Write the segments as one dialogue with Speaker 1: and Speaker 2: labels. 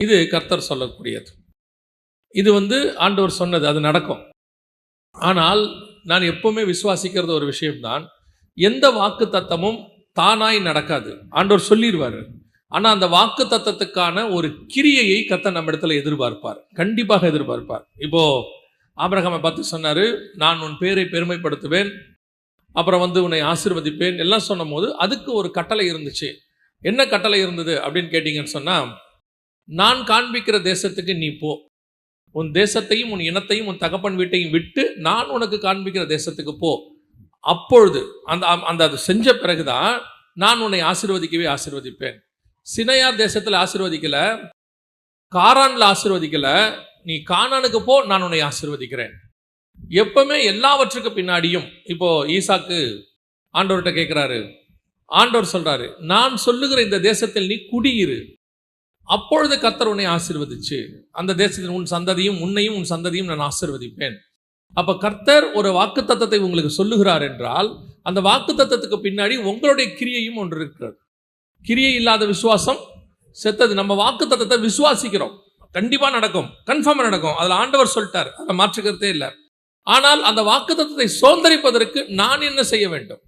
Speaker 1: இது கர்த்தர் சொல்லக்கூடியது. இது வந்து ஆண்டவர் சொன்னது அது நடக்கும். ஆனால் நான் எப்பவுமே விசுவாசிக்கிறது ஒரு விஷயம்தான். எந்த வாக்கு தத்தமும் தானாய் நடக்காது. ஆண்டவர் சொல்லிடுவார். ஆனால் அந்த வாக்கு தத்தத்துக்கான ஒரு கிரியையை கத்த நம்ம இடத்துல எதிர்பார்ப்பார். கண்டிப்பாக எதிர்பார்ப்பார். இப்போ ஆபிரகாமை பார்த்து சொன்னாரு நான் உன் பேரை பெருமைப்படுத்துவேன். அப்புறம் வந்து உன்னை ஆசீர்வதிப்பேன். எல்லாம் சொன்னபோது அதுக்கு ஒரு கட்டளை இருந்துச்சு. என்ன கட்டளை இருந்தது? அப்படின்னு கேட்டீங்கன்னு சொன்னா நான் காண்பிக்கிற தேசத்துக்கு நீ போ. உன் தேசத்தையும் உன் இனத்தையும் உன் தகப்பன் வீட்டையும் விட்டு நான் உனக்கு காண்பிக்கிற தேசத்துக்கு போ. அப்பொழுது அந்த அந்த அது செஞ்ச பிறகுதான் நான் உன்னை ஆசீர்வதிக்கவே ஆசீர்வதிப்பேன். சினையார் தேசத்தில் ஆசிர்வதிக்கல. காரான்ல ஆசிர்வதிக்கல. நீ கானானுக்கு போ நான் உன்னை ஆசிர்வதிக்கிறேன். எப்பவுமே எல்லாவற்றுக்கு பின்னாடியும் இப்போ ஈசாக்கு ஆண்டவர்கிட்ட கேட்குறாரு ஆண்டவர் சொல்றாரு நான் சொல்லுகிற இந்த தேசத்தில் நீ குடியிரு. அப்பொழுது கர்த்தர் உன்னை ஆசீர்வதிச்சு அந்த தேசத்தில் உன் சந்ததியும் உன்னையும் உன் சந்ததியும் நான் ஆசிர்வதிப்பேன். அப்போ கர்த்தர் ஒரு வாக்கு தத்தத்தை உங்களுக்கு சொல்லுகிறார் என்றால் அந்த வாக்கு தத்தத்துக்கு பின்னாடி உங்களுடைய கிரியையும் ஒன்று இருக்கிறது. கிரியை இல்லாத விசுவாசம் செத்தது. நம்ம வாக்கு தத்தத்தை விசுவாசிக்கிறோம். கண்டிப்பாக நடக்கும். கன்ஃபார்மாக நடக்கும். அதில் ஆண்டவர் சொல்லிட்டார். அதை மாற்றுக்கிறதே இல்லை. ஆனால் அந்த வாக்கு தத்தத்தை சோந்தரிப்பதற்கு நான் என்ன செய்ய வேண்டும்?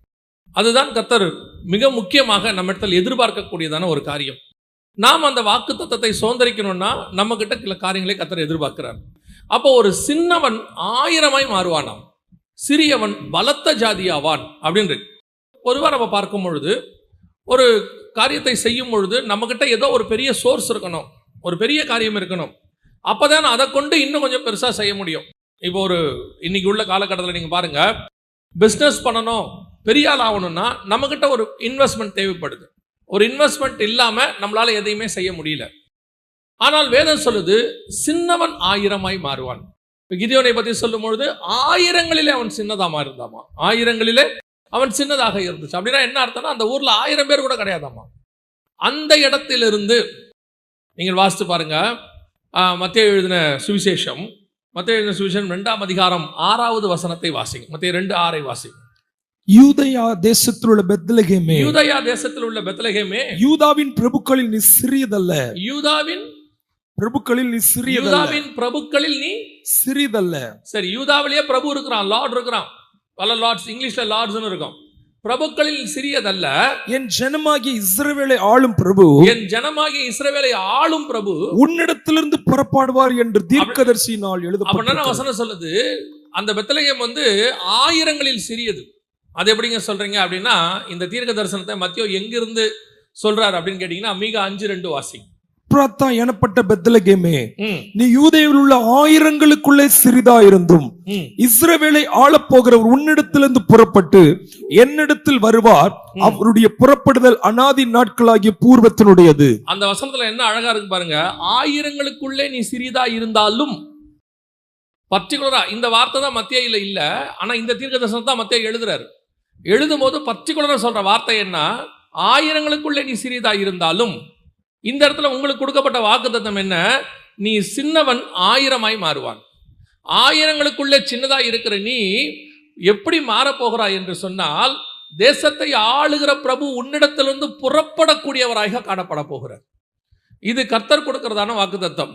Speaker 1: அதுதான் கர்த்தர் மிக முக்கியமாக நம்ம இடத்துல எதிர்பார்க்கக்கூடியதான ஒரு காரியம். நாம் அந்த வாக்கு தத்தத்தை சுதந்திரிக்கணும்னா நம்ம கிட்ட சில காரியங்களை கத்தர் எதிர்பார்க்கிறார். அப்போ ஒரு சின்னவன் ஆயிரமாய் மாறுவானாம். சிறியவன் பலத்த ஜாதியாவான் அப்படின்னு பொதுவாக நம்ம பார்க்கும் பொழுது ஒரு காரியத்தை செய்யும் பொழுது நம்மக்கிட்ட ஏதோ ஒரு பெரிய சோர்ஸ் இருக்கணும். ஒரு பெரிய காரியம் இருக்கணும். அப்பதான் அதை கொண்டு இன்னும் கொஞ்சம் பெருசாக செய்ய முடியும். இப்போ ஒரு இன்னைக்கு உள்ள காலகட்டத்தில் நீங்கள் பாருங்க பிஸ்னஸ் பண்ணணும் பெரிய ஆள் ஆகணும்னா நம்மக்கிட்ட ஒரு இன்வெஸ்ட்மெண்ட் தேவைப்படுது. ஒரு இன்வெஸ்ட்மெண்ட் இல்லாமல் நம்மளால் எதையுமே செய்ய முடியல. ஆனால் வேதம் சொல்லுது சின்னவன் ஆயிரமாய் மாறுவான். இப்போ கிதியோனை பற்றி சொல்லும் பொழுது ஆயிரங்களிலே அவன் சின்னதாமா இருந்தாமா ஆயிரங்களிலே அவன் சின்னதாக இருந்துச்சு. அப்படின்னா என்ன அர்த்தம்னா அந்த ஊரில் ஆயிரம் பேர் கூட கிடையாதாமா? அந்த இடத்திலிருந்து நீங்கள் வாசித்து பாருங்க. மத்திய எழுதின சுவிசேஷம். மத்திய எழுதின சுவிசேஷம் ரெண்டாம் அதிகாரம் ஆறாவது வசனத்தை வாசிங்க. மத்திய ரெண்டு ஆறை வாசிங்க.
Speaker 2: யூதயா தேசத்தில் உள்ள பெத்லகேமே.
Speaker 1: யூதயா தேசத்தில் உள்ள பெத்லகேமே.
Speaker 2: யூதாவின் பிரபுக்களில் நீ சிறியதல்ல.
Speaker 1: யூதாவின்
Speaker 2: பிரபுக்களில் நீ சிறியதல்ல.
Speaker 1: யூதாவின் பிரபுக்களில் நீ
Speaker 2: சிறிதல்ல
Speaker 1: சரி யூதாவிலேயே பிரபு இருக்கிறான் லார்ட் இருக்கிறான். பல லார்ட்ஸ் இங்கிலீஷ்ல லார்ட்ஸ்னு இருக்கும். பிரபுக்களில் சிறியதல்ல.
Speaker 2: என் ஜனமாகிய இஸ்ரவேலை ஆளும் பிரபு.
Speaker 1: என் ஜனமாகிய இஸ்ரவேலை ஆளும் பிரபு.
Speaker 2: உன்னிடத்திலிருந்து புறப்பாடுவார் என்று தீர்க்கதரிசியினால்
Speaker 1: அப்படின்னா
Speaker 2: எழுதப்பட்ட
Speaker 1: வசனம் சொல்லுது? அந்த பெத்தலகம் வந்து ஆயிரங்களில் சிறியது. அது எப்படிங்க சொல்றீங்க அப்படின்னா இந்த தீர்க்க தரிசனத்தை மத்தியோ எங்கிருந்து சொல்றாரு அப்படின்னு கேட்டீங்கன்னா மீக அஞ்சு ரெண்டு வாசி
Speaker 2: பிராத்தா எனப்பட்ட பெத்லகேமே
Speaker 1: ம்,
Speaker 2: நீ யூதேவில் உள்ள ஆயிரங்களுக்குள்ளே சிறிதா இருந்தும். இஸ்ரவேலை ஆளப் போகிறவர் உன்னிடத்திலிருந்து புறப்பட்டு என்னிடத்தில் வருவார். அவருடைய புறப்படுதல் அனாதி நாட்களாகிய பூர்வத்தினுடையது.
Speaker 1: அந்த வசனத்துல என்ன அழகா இருக்கு பாருங்க ஆயிரங்களுக்குள்ளே நீ சிறிதா இருந்தாலும் பர்டிகுலரா இந்த வார்த்தை தான் மத்தியில இல்ல ஆனா இந்த தீர்க்க தரிசனம் தான் மத்திய எழுதுறாரு. எழுதும் போது சொல்கிற வார்த்தை என்ன? ஆயிரங்களுக்குள்ளே நீ சிறியதாக இருந்தாலும் இந்த இடத்துல உங்களுக்கு கொடுக்கப்பட்ட வாக்குத்தத்தம் என்ன? நீ சின்னவன் ஆயிரமாய் மாறுவான். ஆயிரங்களுக்குள்ளே சின்னதாக இருக்கிற நீ எப்படி மாறப்போகிறாய் என்று சொன்னால் தேசத்தை ஆளுகிற பிரபு உன்னிடத்திலிருந்து புறப்படக்கூடியவராக காணப்பட போகிறார். இது கர்த்தர் கொடுக்கிறதான வாக்குத்தத்தம்.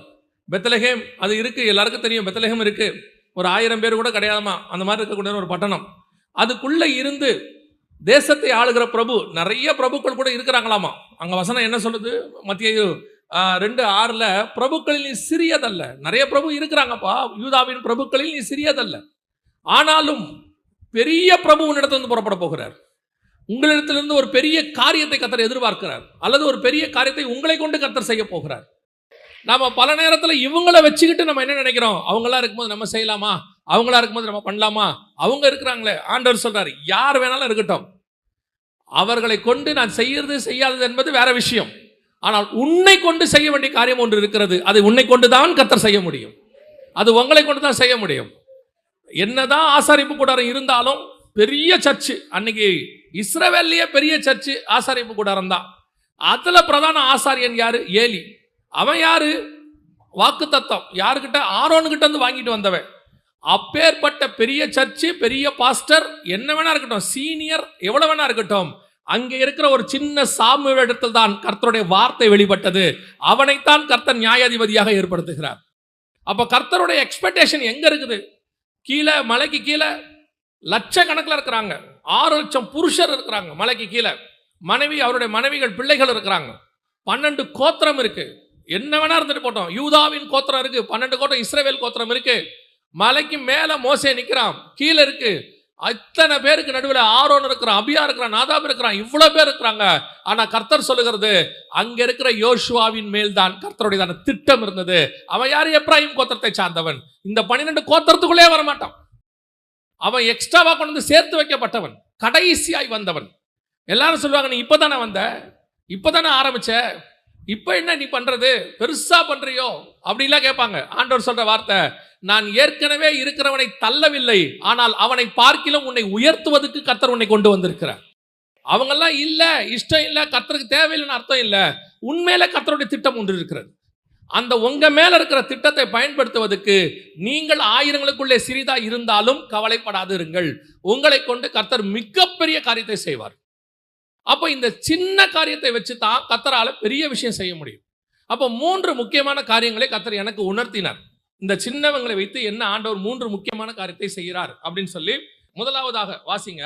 Speaker 1: பெத்தலகேம் அது இருக்குது எல்லாருக்கும் தெரியும் பெத்தலகேம் இருக்குது ஒரு ஆயிரம் பேர் கூட கிடையாதுமா அந்த மாதிரி இருக்கக்கூடிய ஒரு பட்டணம். அதுக்குள்ளே இருந்து தேசத்தை ஆளுகிற பிரபு நிறைய பிரபுக்கள் கூட இருக்கிறாங்களாமா? அங்கே வசனம் என்ன சொல்லுது? மத்திய ரெண்டு ஆறில் பிரபுக்களில் நீ சிறியதல்ல. நிறைய பிரபு இருக்கிறாங்கப்பா. யூதாவின் பிரபுக்களில் நீ சிறியதல்ல. ஆனாலும் பெரிய பிரபு உன்னிடத்திலிருந்து புறப்பட போகிறார். உங்களிடத்திலிருந்து ஒரு பெரிய காரியத்தை கத்தர் எதிர்பார்க்கிறார். அல்லது ஒரு பெரிய காரியத்தை உங்களை கொண்டு கத்தர் செய்ய போகிறார். நாம் பல நேரத்தில் இவங்கள வச்சுக்கிட்டு நம்ம என்ன நினைக்கிறோம்? அவங்களா இருக்கும்போது நம்ம செய்யலாமா? அவங்களா இருக்கும்போது நம்ம பண்ணலாமா? அவங்க இருக்கிறாங்களே ஆண்டவர் சொல்றாரு யார் வேணாலும் இருக்கட்டும். அவர்களை கொண்டு நான் செய்யறது செய்யாதது என்பது வேற விஷயம். ஆனால் உன்னை கொண்டு செய்ய வேண்டிய காரியம் ஒன்று இருக்கிறது. அதை உன்னை கொண்டு தான் கத்தர் செய்ய முடியும். அது உங்களை கொண்டு தான் செய்ய முடியும். என்னதான் ஆசாரிப்பு கூடாரம் இருந்தாலும் பெரிய சர்ச்சு அன்னைக்கு இஸ்ரவேல்லையே பெரிய சர்ச்சு ஆசாரிப்பு கூடாரம் தான். அதுல பிரதான ஆசாரியன் யாரு? ஏலி. அவன் யாரு? வாக்கு தத்தம். யாருக்கிட்ட? ஆரோன்கிட்ட வந்து வாங்கிட்டு வந்தவன். அப்பேற்பட்ட பெரிய சர்ச்சு பெரிய பாஸ்டர் என்ன வேணா இருக்கட்டும் சீனியர் எவ்வளவு வேணா இருக்கட்டும் அங்கே இருக்கிற ஒரு சின்ன சாமி இடத்தில் தான் கர்த்தருடைய வார்த்தை வெளிப்பட்டது. அவனைத்தான் கர்த்தர் நியாயாதிபதியாக ஏற்படுத்துகிறார். அப்போ கர்த்தருடைய எக்ஸ்பெக்டேஷன் எங்கே இருக்குது? கீழே மலைக்கு கீழே லட்சக்கணக்கில் இருக்கிறாங்க. ஆறு லட்சம் புருஷர் இருக்கிறாங்க மலைக்கு கீழே. மனைவி அவருடைய மனைவிகள் பிள்ளைகள் இருக்கிறாங்க. பன்னெண்டு கோத்திரம் இருக்கு. என்ன வேணா இருந்துட்டு போட்டோம். யூதாவின் கோத்திரம் இருக்கு. பன்னெண்டு கோத்திரம் இஸ்ரேவேல் கோத்திரம் இருக்குது மலைக்கு மேல மோசே நிக்கிறான். கீழே இருக்கு. அத்தனை பேருக்கு நடுவில் ஆரோன் இருக்கிறான் அபியா இருக்கிறான் நாதாப் இருக்கிறான் இவ்வளவு பேர் இருக்கிறாங்க. ஆனா கர்த்தர் சொல்லுகிறது அங்க இருக்கிற யோசுவாவின் மேல் தான் கர்த்தருடையதான திட்டம் இருந்தது. அவன் யார்? எப்ராஹிம் கோத்திரத்தை சார்ந்தவன். இந்த பன்னிரெண்டு கோத்திரத்துக்குள்ளே வரமாட்டான். அவன் எக்ஸ்ட்ராவா கொண்டு வந்து சேர்த்து வைக்கப்பட்டவன். கடைசியாய் வந்தவன். எல்லாரும் சொல்லுவாங்க நீ இப்பதானே வந்த? இப்பதானே ஆரம்பிச்ச? இப்போ என்ன நீ பண்ணுறது பெருசாக பண்ணுறியோ அப்படிலாம் கேட்பாங்க. ஆண்டவர் சொல்கிற வார்த்தை நான் ஏற்கனவே இருக்கிறவனை தள்ளவில்லை ஆனால் அவனை பார்க்கிலும் உன்னை உயர்த்துவதற்கு கர்த்தர் உன்னை கொண்டு வந்திருக்கிறார். அவங்கெல்லாம் இல்லை இஷ்டம் இல்லை கர்த்தருக்கு தேவையில்லைன்னு அர்த்தம் இல்லை. உண்மையில கர்த்தருடைய திட்டம் ஒன்று இருக்கிறது. அந்த உங்க மேல இருக்கிற திட்டத்தை பயன்படுத்துவதற்கு நீங்கள் ஆயிரங்களுக்குள்ளே சிறிதா இருந்தாலும் கவலைப்படாது இருங்கள் உங்களை கொண்டு கர்த்தர் மிகப்பெரிய காரியத்தை செய்வார். அப்போ இந்த சின்ன காரியத்தை வச்சு தான் கத்தரால் பெரிய விஷயம் செய்ய முடியும். அப்போ மூன்று முக்கியமான காரியங்களை கத்தர் எனக்கு உணர்த்தினார். இந்த சின்னவங்களை வைத்து என்ன ஆண்டவர் மூன்று முக்கியமான காரியத்தை செய்கிறார் அப்படின்னு சொல்லி முதலாவதாக வாசிங்க.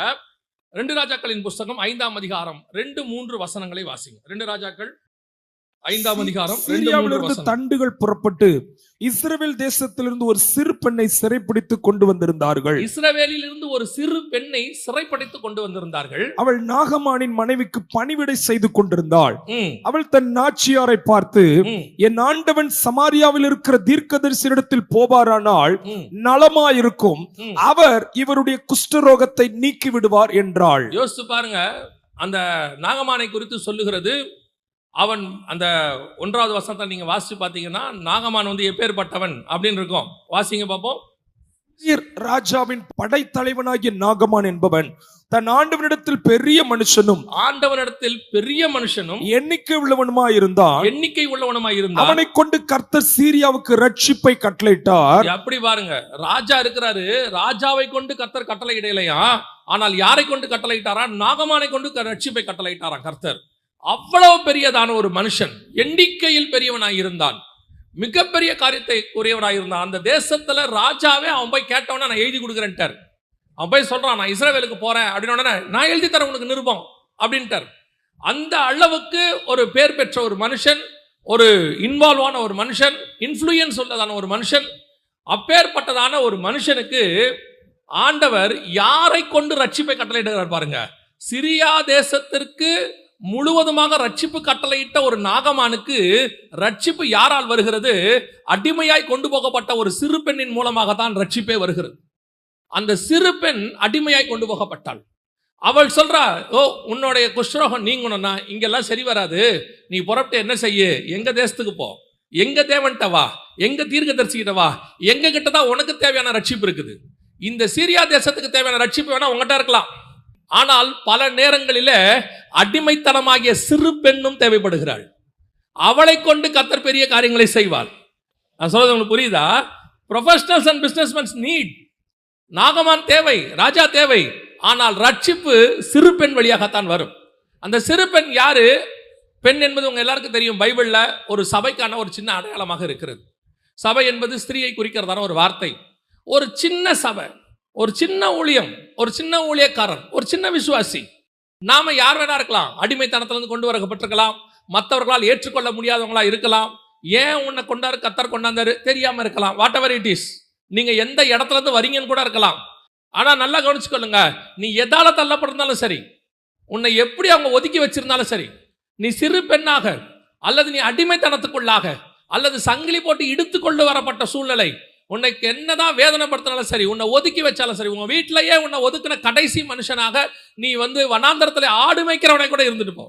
Speaker 1: ரெண்டு ராஜாக்களின் புஸ்தகம் ஐந்தாம் அதிகாரம் ரெண்டு மூன்று வசனங்களை வாசிங்க. ரெண்டு ராஜாக்கள் ஐந்தாம் அதிகாரம்
Speaker 2: சீரியாவிலிருந்து தண்டுகள் புறப்பட்டு இஸ்ரவேல் தேசத்திலிருந்து ஒரு சிறு பெண்ணை சிறைப்பிடித்து கொண்டு வந்திருந்தார்கள்.
Speaker 1: இஸ்ரவேலில் இருந்து ஒரு சிறு பெண்ணை சிறைப்படைத்து கொண்டு வந்திருந்தார்கள்.
Speaker 2: அவள் நாகமானின் மனைவிக்கு பணிவிடை செய்து கொண்டிருந்தாள். அவள் தன் நாச்சியாரை பார்த்து என் ஆண்டவன் சமாரியாவில் இருக்கிற தீர்க்கதரிசனிடத்தில் போவாரானால் நலமாயிருக்கும். அவர் இவருடைய குஷ்டரோகத்தை நீக்கி விடுவார் என்றாள்.
Speaker 1: யோசிச்சு பாருங்க. அந்த நாகமானை குறித்து சொல்லுகிறது அவன் அந்த ஒன்றாவது வசனத்தை நீங்க வாசிச்சு பார்த்தீங்கன்னா நாகமான் வந்து எப்பேற்பட்டவன் அப்படின்னு இருக்கும். வாசிங்க பார்ப்போம்.
Speaker 2: ராஜாவின் படைத்தலைவனாகிய நாகமான் என்பவன் தன் ஆண்டவனிடத்தில் பெரிய மனுஷனும்
Speaker 1: ஆண்டவனிடத்தில் பெரிய மனுஷனும்
Speaker 2: எண்ணிக்கை உள்ளவனுமாயிருந்தான்
Speaker 1: எண்ணிக்கை உள்ளவனுமாய் இருந்தான்.
Speaker 2: அவனை கொண்டு கர்த்தர் சீரியாவுக்கு ரட்சிப்பை கட்டளையிட்டார்.
Speaker 1: அப்படி பாருங்க. ராஜா இருக்கிறாரு. ராஜாவை கொண்டு கர்த்தர் கட்டளை இடையிலையா ஆனால் யாரை கொண்டு கட்டளையிட்டாரா? நாகமானை கொண்டு ரட்சிப்பை கட்டளையிட்டாராம் கர்த்தர். அவ்வளவு பெரியதான ஒரு மனுஷன் எண்ணிக்கையில் பெரியவனாக இருந்தான். மிகப்பெரிய காரியத்தை உரியவனாக இருந்தான். அந்த தேசத்தில் ராஜாவே அவன் போய் கேட்டவனே நான் எழுதி கொடுக்குறேன்ட்டார். அவன் போய் சொல்கிறான் நான் இஸ்ரேவேலுக்கு போகிறேன் அப்படின்னு உடனே நான் எழுதி தரேன் உனக்கு நிருபம். அப்படின்ட்டார். அந்த அளவுக்கு ஒரு பேர் பெற்ற ஒரு மனுஷன் ஒரு இன்வால்வான ஒரு மனுஷன் இன்ஃப்ளூயன்ஸ் உள்ளதான ஒரு மனுஷன் அப்பேற்பட்டதான ஒரு மனுஷனுக்கு ஆண்டவர் யாரை கொண்டு ரட்சிப்பை கட்டளையிடுகிறார் பாருங்க. சிரியா தேசத்திற்கு முழுவதுமாக ரட்சிப்பு கட்டளையிட்ட ஒரு நாகமானுக்கு ரட்சிப்பு யாரால் வருகிறது? அடிமையாய் கொண்டு போகப்பட்ட ஒரு சிறு பெண்ணின் மூலமாக தான் ரட்சிப்பே வருகிறது. அந்த சிறு பெண் அடிமையாய் கொண்டு போகப்பட்டாள். அவள் சொல்றா ஓ உன்னுடைய குஷ்ரோகம் நீங்கணும்னா இங்கெல்லாம் சரி வராது. நீ புறப்பட்டு என்ன செய்ய? எங்க தேசத்துக்கு போ. எங்க தேவன்ட்ட வா. எங்க தீர்க்கதரிசிக்கிட்ட வா. எங்க கிட்ட தான் உனக்கு தேவையான ரட்சிப்பு இருக்குது. இந்த சீரியா தேசத்துக்கு தேவையான ரட்சிப்பு வேணா உங்ககிட்ட இருக்கலாம். ஆனால் பல நேரங்களில அடிமைத்தனமாகிய சிறு பெண்ணும் தேவைப்படுகிறாள். அவளை கொண்டு கத்தர் பெரிய காரியங்களை செய்வாள் நான் சொல்றது உங்களுக்கு புரியுதா? ப்ரொஃபஷனல்ஸ் அண்ட் பிஸ்னஸ்மேன்ஸ் நீட் நாகமான் தேவை ராஜா தேவை. ஆனால் ரட்சிப்பு சிறு பெண் வழியாகத்தான் வரும். அந்த சிறு பெண் யாரு? பெண் என்பது உங்க எல்லாருக்கும் தெரியும். பைபிளில் ஒரு சபைக்கான ஒரு சின்ன அடையாளமாக இருக்கிறது. சபை என்பது ஸ்திரீயை குறிக்கிறதான ஒரு வார்த்தை. ஒரு சின்ன சபை. ஒரு சின்ன ஊழியம் ஒரு சின்ன ஊழியக்காரர் ஒரு சின்ன விசுவாசி. நாம யார் வேணா இருக்கலாம். அடிமைத்தனத்திலிருந்து கொண்டு வரப்பட்டிருக்கலாம். மற்றவர்களால் ஏற்றுக்கொள்ள முடியாதவங்களா இருக்கலாம். ஏன் உன்னை கொண்டாரு கத்தர் கொண்டாந்தாரு? தெரியாம இருக்கலாம். வாட் எவர் இட் இஸ் நீங்க எந்த இடத்துல இருந்து வரீங்கன்னு கூட இருக்கலாம். ஆனா நல்லா கவனிச்சுக்கொள்ளுங்க. நீ எதால தள்ளப்பட்டிருந்தாலும் சரி உன்னை எப்படி அவங்க ஒதுக்கி வச்சிருந்தாலும் சரி நீ சிறு பெண்ணாக அல்லது நீ அடிமைத்தனத்துக்குள்ளாக அல்லது சங்கிலி போட்டு இடுத்து கொண்டு வரப்பட்ட சூழ்நிலை உன்னைக்கு என்னதான் வேதனைப்படுத்தினாலும் சரி உன்னை ஒதுக்கி வச்சாலும் சரி உங்கள் வீட்டிலேயே உன்னை ஒதுக்கின கடைசி மனுஷனாக நீ வந்து வனாந்தரத்தில் ஆடு மேய்க்கிறவனை கூட இருந்துட்டு போ.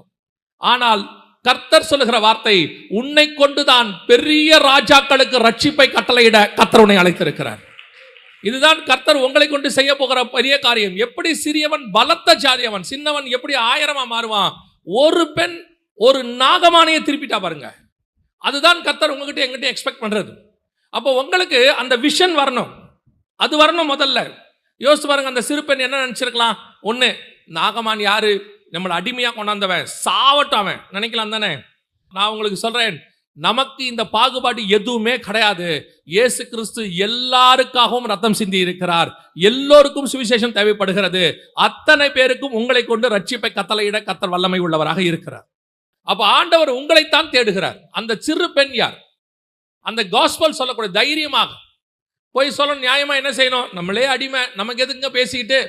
Speaker 1: ஆனால் கர்த்தர் சொல்லுகிற வார்த்தை உன்னை கொண்டுதான் பெரிய ராஜாக்களுக்கு ரட்சிப்பை கட்டளையிட கர்த்தர் உன்னை அழைத்திருக்கிறார். இதுதான் கர்த்தர் உங்களை கொண்டு செய்ய போகிற பெரிய காரியம். எப்படி சிறியவன் பலத்த ஜாதியவன் சின்னவன் எப்படி ஆயிரமா மாறுவான்? ஒரு பெண் ஒரு நாகமானையை திருப்பிட்டா பாருங்க. அதுதான் கர்த்தர் உங்ககிட்ட எங்கிட்ட எக்ஸ்பெக்ட் பண்றது. அப்போ உங்களுக்கு அந்த விஷன் வரணும். அது வரணும் முதல்ல. யோசிச்சு பாருங்க அந்த சிறு பெண் என்ன நினச்சிருக்கலாம்? ஒன்று நாகமான் யாரு? நம்மளை அடிமையாக கொண்டாந்தவன். சாவட்டும் அவன். நினைக்கலாம் தானே? நான் உங்களுக்கு சொல்கிறேன் நமக்கு இந்த பாகுபாடு எதுவுமே கிடையாது. இயேசு கிறிஸ்து எல்லாருக்காகவும் ரத்தம் சிந்தி இருக்கிறார். எல்லோருக்கும் சுவிசேஷம் தேவைப்படுகிறது. அத்தனை பேருக்கும் உங்களை கொண்டு ரட்சிப்பை கத்தலையிட கத்தல் வல்லமை உள்ளவராக இருக்கிறார். அப்ப ஆண்டவர் உங்களைத்தான் தேடுகிறார். அந்த சிறு பெண் யார்? அந்த காஸ்பல் சொல்லக்கூடிய தைரியமாக. போய் சொல்லணும் நியாயமாக என்ன செய்யணும்? நம்மளே அடிமை. நமக்கு எதுக்குங்க பேசிக்கிட்டு?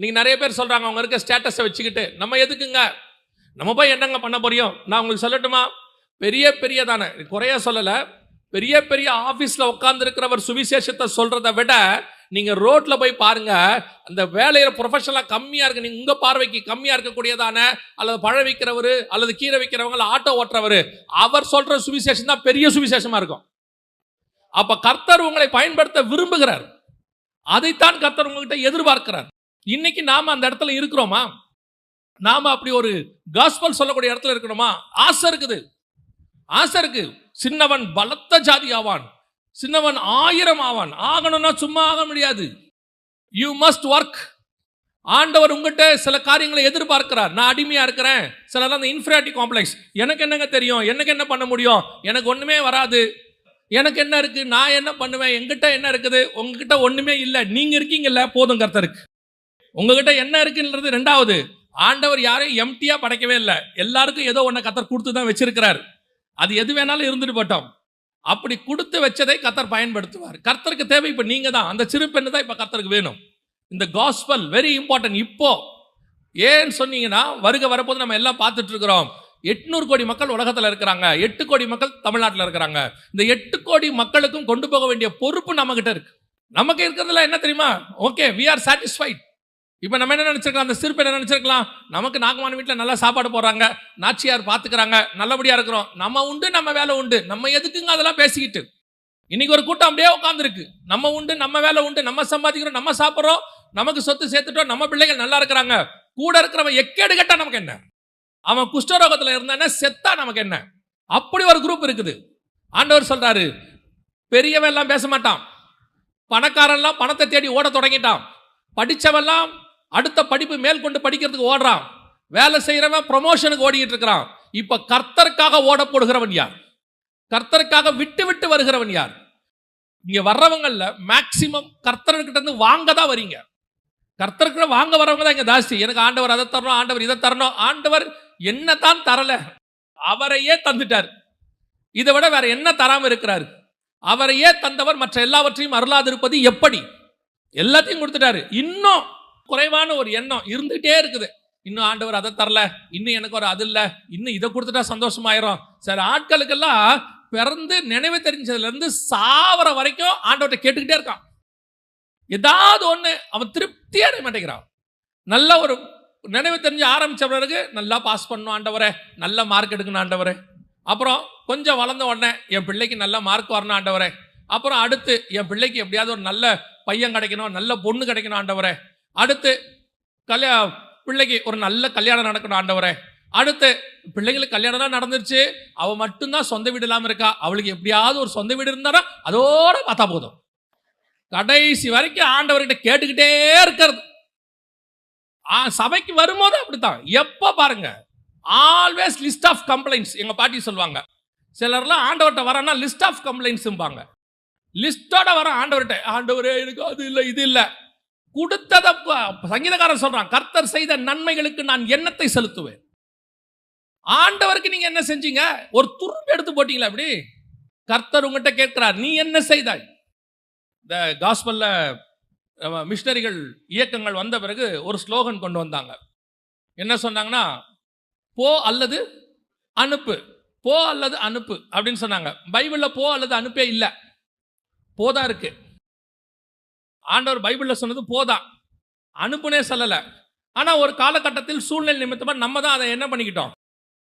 Speaker 1: நீங்கள் நிறைய பேர் சொல்கிறாங்க அவங்க இருக்க ஸ்டேட்டஸை வச்சுக்கிட்டு. நம்ம எதுக்குங்க? நம்ம போய் என்னங்க பண்ண போறியோம் நான் உங்களுக்கு சொல்லட்டுமா? பெரிய பெரிய தானே குறைய சொல்லலை. பெரிய பெரிய ஆஃபீஸில் உட்காந்துருக்கிறவர் சுவிசேஷத்தை சொல்கிறத விட நீங்கள் ரோட்டில் போய் பாருங்கள் அந்த வேலையில் ப்ரொஃபஷனலாக கம்மியாக இருக்கு. நீங்கள் உங்கள் பார்வைக்கு கம்மியாக இருக்கக்கூடியதான? அல்லது பழம் வைக்கிறவர் அல்லது கீரை வைக்கிறவங்க ஆட்டோ ஓட்டுறவர் அவர் சொல்கிற சுவிசேஷம் தான் பெரிய சுவிசேஷமாக இருக்கும். அப்ப கர்த்தர் உங்களை பயன்படுத்த விரும்புகிறார். அதைத்தான் கர்த்தர் உங்ககிட்ட எதிர்பார்க்கிறார். இன்னைக்கு நாம அந்த இடத்துல இருக்கிறோமா? நாம அப்படி ஒரு காஸ்பல் சொல்லக்கூடிய இடத்துல இருக்கணுமா ஆசை இருக்குது. ஆசை இருக்கு. சின்னவன் பலத்த ஜாதி ஆவான். சின்னவன் ஆயிரம் ஆவான். ஆகணும்னா சும்மா ஆக முடியாது. யூ மஸ்ட் ஒர்க் ஆண்டவர் உங்ககிட்ட சில காரியங்களை எதிர்பார்க்கிறார். நான் அடிமையா இருக்கிறேன். சிலர் அந்த இன்ஃபிராட்டி காம்ப்ளெக்ஸ் எனக்கு என்னங்க தெரியும்? எனக்கு என்ன பண்ண முடியும்? எனக்கு ஒண்ணுமே வராது. எனக்கு என்ன இருக்கு? நான் என்ன பண்ணுவேன்? எங்கிட்ட என்ன இருக்குது? உங்ககிட்ட ஒண்ணுமே இல்லை. நீங்க இருக்கீங்கல்ல? போதும் கர்த்தருக்கு. உங்ககிட்ட என்ன இருக்குன்றது ரெண்டாவது. ஆண்டவர் யாரையும் எம்டியா படைக்கவே இல்லை. எல்லாருக்கும் ஏதோ ஒன்றை கத்தர் கொடுத்து தான் வச்சிருக்கிறார். அது எது வேணாலும் இருந்துட்டு போட்டோம். அப்படி கொடுத்து வச்சதை கத்தர் பயன்படுத்துவார். கர்த்தருக்கு தேவை இப்போ நீங்க தான். அந்த சிறு பெண்ணு தான் இப்போ கர்த்தருக்கு வேணும். இந்த காஸ்பல் வெரி இம்பார்ட்டன்ட் இப்போ ஏன்னு சொன்னீங்கன்னா வருக வரப்போது நம்ம எல்லாம் பார்த்துட்டு இருக்கிறோம். எட்நூறு கோடி மக்கள் உலகத்தில் இருக்கிறாங்க. எட்டு கோடி மக்கள் தமிழ்நாட்டில் இருக்கிறாங்க. இந்த எட்டு கோடி மக்களுக்கும் கொண்டு போக வேண்டிய பொறுப்பு நம்ம கிட்ட இருக்கு. நமக்கு இருக்கிறதுல என்ன தெரியுமா? ஓகே வி ஆர் சாட்டிஸ்ஃபைட் இப்போ நம்ம என்ன நினச்சிருக்கலாம்? அந்த சிறுப்பு என்ன நினச்சிருக்கலாம்? நமக்கு நாகமான வீட்டில் நல்லா சாப்பாடு போடுறாங்க. நாச்சியார் பார்த்துக்கிறாங்க நல்லபடியாக இருக்கிறோம். நம்ம உண்டு நம்ம வேலை உண்டு. நம்ம எதுக்குங்க அதெல்லாம் பேசிக்கிட்டு? இன்னைக்கு ஒரு கூட்டம் அப்படியே உட்காந்துருக்கு நம்ம உண்டு நம்ம வேலை உண்டு. நம்ம சம்பாதிக்கிறோம் நம்ம சாப்பிட்றோம். நமக்கு சொத்து சேர்த்துட்டோம். நம்ம பிள்ளைகள் நல்லா இருக்கிறாங்க. கூட இருக்கிறவன் எக்கேடு கட்டா நமக்கு என்ன? அவன் குஷ்டரோகத்தில் இருந்தானே செத்தா நமக்கு என்ன? அப்படி ஒரு குரூப் இருக்குது. ஆண்டவர் சொல்றாரு பெரியவன் எல்லாம் பேச மாட்டான். பணக்காரன்லாம் பணத்தை தேடி ஓட தொடங்கிட்டான். படித்தவெல்லாம் அடுத்த படிப்பு மேல் கொண்டு படிக்கிறதுக்கு ஓடுறான். வேலை செய்கிறவன் ப்ரொமோஷனுக்கு ஓடிக்கிட்டு இருக்கிறான். இப்போ கர்த்தருக்காக ஓட போடுகிறவன் யார்? கர்த்தருக்காக விட்டு விட்டு வருகிறவன் யார்? இங்கே வர்றவங்களில் மேக்சிமம் கர்த்தர்கிட்ட இருந்து வாங்க தான் வரீங்க. கர்த்தர்கிட்ட வாங்க வரவங்க தான் இங்கே ஜாஸ்தி. எனக்கு ஆண்டவர் அதை தரணும் ஆண்டவர் இதை தரணும். ஆண்டவர் என்ன தான் தரல. அவரையே தந்துட்டார். இதை விட வேற என்ன தராம இருக்கிறாரு? அவரையே தந்தவர் மற்ற எல்லாவற்றையும் அருளாதிருப்பது எப்படி? எல்லாத்தையும் கொடுத்துட்டாரு. இன்னும் குறைவான ஒரு எண்ணம் இருந்துகிட்டே இருக்குது. இன்னும் ஆண்டவர் அதை தரல. இன்னும் எனக்கு ஒரு அது இல்லை. இன்னும் இதை கொடுத்துட்டா சந்தோஷமாயிரும். சரி ஆட்களுக்கெல்லாம் பிறந்து நினைவு தெரிஞ்சதுல இருந்து சாவர வரைக்கும் ஆண்டவர்கிட்ட கேட்டுக்கிட்டே இருக்கான். ஏதாவது ஒண்ணு அவன் திருப்தியாக மாட்டேங்கிறான். நல்ல ஒரு நினைவு தெரிஞ்சு ஆரம்பித்த பிறகு நல்லா பாஸ் பண்ணும் ஆண்டவரே. நல்ல மார்க் எடுக்கணும் ஆண்டவரே. அப்புறம் கொஞ்சம் வளர்ந்த உடனே என் பிள்ளைக்கு நல்ல மார்க் வரணும் ஆண்டவரே. அப்புறம் அடுத்து என் பிள்ளைக்கு எப்படியாவது ஒரு நல்ல பையன் கிடைக்கணும் நல்ல பொண்ணு கிடைக்கணும் ஆண்டவரே. அடுத்து கல்யா பிள்ளைக்கு ஒரு நல்ல கல்யாணம் நடக்கணும் ஆண்டவரே. அடுத்து பிள்ளைங்களுக்கு கல்யாணம்லாம் நடந்துருச்சு. அவள் மட்டும்தான் சொந்த வீடு இல்லாமல் இருக்கா? அவளுக்கு எப்படியாவது ஒரு சொந்த வீடு இருந்தாரா அதோட பார்த்தா போதும். கடைசி வரைக்கும் ஆண்டவர்கிட்ட கேட்டுக்கிட்டே இருக்கிறது. சபைக்கு வரும்போது அப்படித்தான். எப்போ பாருங்க ஆல்வேஸ் லிஸ்ட் ஆஃப் கம்ப்ளைண்ட்ஸ் எங்க பாட்டி சொல்லுவாங்க சிலர்லாம் ஆண்டவர்கிட்ட வரனா லிஸ்ட் ஆஃப் கம்ப்ளைண்ட்ஸும்பாங்க லிஸ்டோட வர ஆண்டவர்கிட்ட ஆண்டவரே எனக்கு அது இல்லை இது இல்லை. கொடுத்தத சங்கீதக்காரன் சொல்றான் கர்த்தர் செய்த நன்மைகளுக்கு நான் எண்ணத்தை செலுத்துவேன். ஆண்டவருக்கு நீங்க என்ன செஞ்சீங்க? ஒரு துரும்பு எடுத்து போட்டீங்களா அப்படி? கர்த்தர் உங்ககிட்ட கேட்கிறார் நீ என்ன செய்தாய்? இந்த காஸ்பல்ல மிஷினரிகள் இயக்கங்கள் வந்த பிறகு ஒரு ஸ்லோகன் கொண்டு வந்தாங்க. என்ன சொன்னாங்கன்னா போ அல்லது அனுப்பு போ அல்லது அனுப்பு அப்படின்னு சொன்னாங்க. பைபிளில் போ அல்லது அனுப்பே இல்லை. போதா இருக்கு. ஆண்டவர் பைபிளில் சொன்னது போதான் அனுப்புனே சொல்லலை. ஆனால் ஒரு காலகட்டத்தில் சூழ்நிலை நிமித்தமாக நம்ம தான் அதை என்ன பண்ணிக்கிட்டோம்?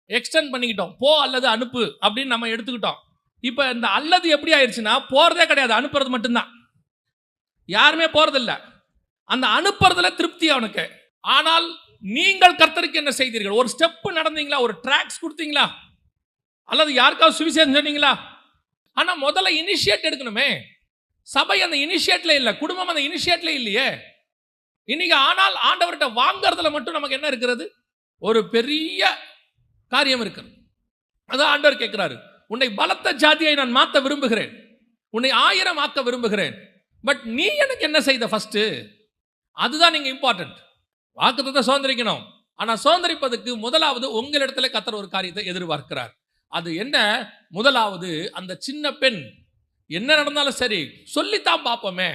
Speaker 1: எக்ஸ்டெண்ட் பண்ணிக்கிட்டோம். போ அல்லது அனுப்பு அப்படின்னு நம்ம எடுத்துக்கிட்டோம். இப்போ இந்த அல்லது எப்படி ஆயிடுச்சுன்னா போகிறதே கிடையாது. அனுப்புறது மட்டும்தான். யாருமே போறதில்ல. அந்த அனுப்புறதுல திருப்தி அவனுக்கு. ஆனால் நீங்கள் கர்த்தருக்கு என்ன செய்தீர்கள்? ஒரு ஸ்டெப் நடந்தீங்களா? ஒரு ட்ராக்ஸ் கொடுத்தீங்களா? அல்லது யாருக்காவது சுவிசேஷம் சொன்னீங்களா? ஆனா முதல்ல இனிஷியேட் எடுக்கணுமே. சபை அந்த இனிஷியேட்ல இல்லை. குடும்பம் அந்த இனிஷியேட்ல இல்லையே. இன்னைக்கு ஆனால் ஆண்டவர்கிட்ட வாங்கறதுல மட்டும் நமக்கு என்ன இருக்கிறது? ஒரு பெரிய காரியம் இருக்கிறது. அதான் ஆண்டவர் கேட்கிறாரு. உன்னை பலத்த ஜாதியை நான் மாற்ற விரும்புகிறேன். உன்னை ஆயிரம் ஆக்க விரும்புகிறேன். பட் நீ எனக்கு என்ன செய்த ஃபஸ்ட்டு அதுதான் நீங்கள் இம்பார்ட்டன்ட் வாக்குத்தத்தை சுதந்திரிக்கணும். ஆனால் சுதந்திரிப்பதுக்கு முதலாவது உங்களிடத்துல கத்தர் ஒரு காரியத்தை எதிர்பார்க்கிறார். அது என்ன? முதலாவது அந்த சின்ன பெண். என்ன நடந்தாலும் சரி சொல்லித்தான் பார்ப்போமே.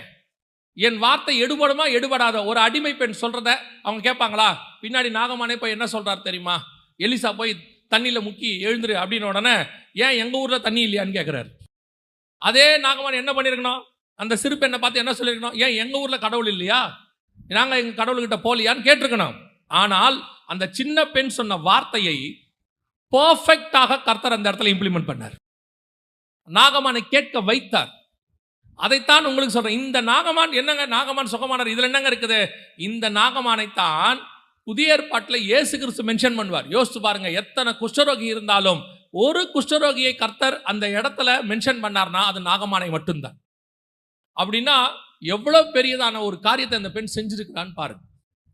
Speaker 1: என் வார்த்தை எடுபடுமா எடுபடாத? ஒரு அடிமை பெண் சொல்கிறத அவங்க கேட்பாங்களா? பின்னாடி நாகமானே போய் என்ன சொல்கிறார் தெரியுமா? எலிசா போய் தண்ணியில் முக்கி எழுந்துரு அப்படின்னு உடனே ஏன் எங்கள் ஊரில் தண்ணி இல்லையான்னு கேட்குறாரு அதே நாகமான் என்ன பண்ணியிருக்கணும் அந்த சிறு பெண்ணை பார்த்து என்ன சொல்லியிருக்கணும்? ஏன் எங்கள் ஊரில் கடவுள் இல்லையா? நாங்கள் எங்கள் கடவுள்கிட்ட போலியான்னு கேட்டிருக்கணும். ஆனால் அந்த சின்ன பெண் சொன்ன வார்த்தையை பர்ஃபெக்டாக கர்த்தர் அந்த இடத்துல இம்ப்ளிமெண்ட் பண்ணார். நாகமானை கேட்க வைத்தார். அதைத்தான் உங்களுக்கு சொல்றேன். இந்த நாகமான் என்னங்க? நாகமான் சுகமானார். இதுல என்னங்க இருக்குது? இந்த நாகமானை தான் புதிய ஏற்பாட்டில் இயேசு கிறிஸ்து மென்ஷன் பண்ணுவார். யோசிச்சு பாருங்க எத்தனை குஷ்டரோகி இருந்தாலும் ஒரு குஷ்டரோகியை கர்த்தர் அந்த இடத்துல மென்ஷன் பண்ணார்னா அது நாகமானை மட்டும்தான். அப்படின்னா எவ்வளோ பெரியதான ஒரு காரியத்தை அந்த பெண் செஞ்சிருக்கிறான்னு பாருங்க.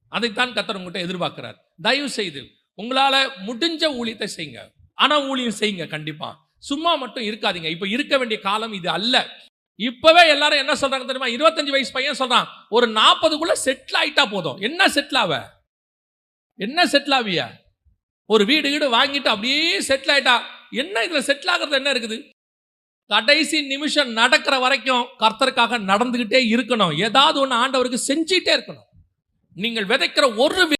Speaker 1: அதைத்தான் கத்தர் உங்கள்கிட்ட எதிர்பார்க்கிறார். தயவு செய்து உங்களால் முடிஞ்ச ஊழியத்தை செய்யுங்க. ஆனால் ஊழியம் செய்யுங்க கண்டிப்பாக சும்மா மட்டும் இருக்காதீங்க. இப்போ இருக்க வேண்டிய காலம் இது அல்ல. இப்பவே எல்லாரும் என்ன சொல்றாங்க தெரியுமா? இருபத்தஞ்சு வயசு பையன் சொல்றான் ஒரு நாற்பதுக்குள்ள செட்டில் ஆயிட்டா போதும். என்ன செட்டில் ஆவ? என்ன செட்டில் ஆவிய? ஒரு வீடு வீடு வாங்கிட்டு அப்படியே செட்டில் ஆயிட்டா. என்ன இதுல செட்டில் ஆகிறது? என்ன இருக்குது? கடைசி நிமிஷம் நடக்கிற வரைக்கும் கர்த்தருக்காக நடந்துகிட்டே இருக்கணும். ஏதாவது ஒன்று ஆண்டவருக்கு செஞ்சிட்டே இருக்கணும். நீங்கள் விதைக்கிற ஒரு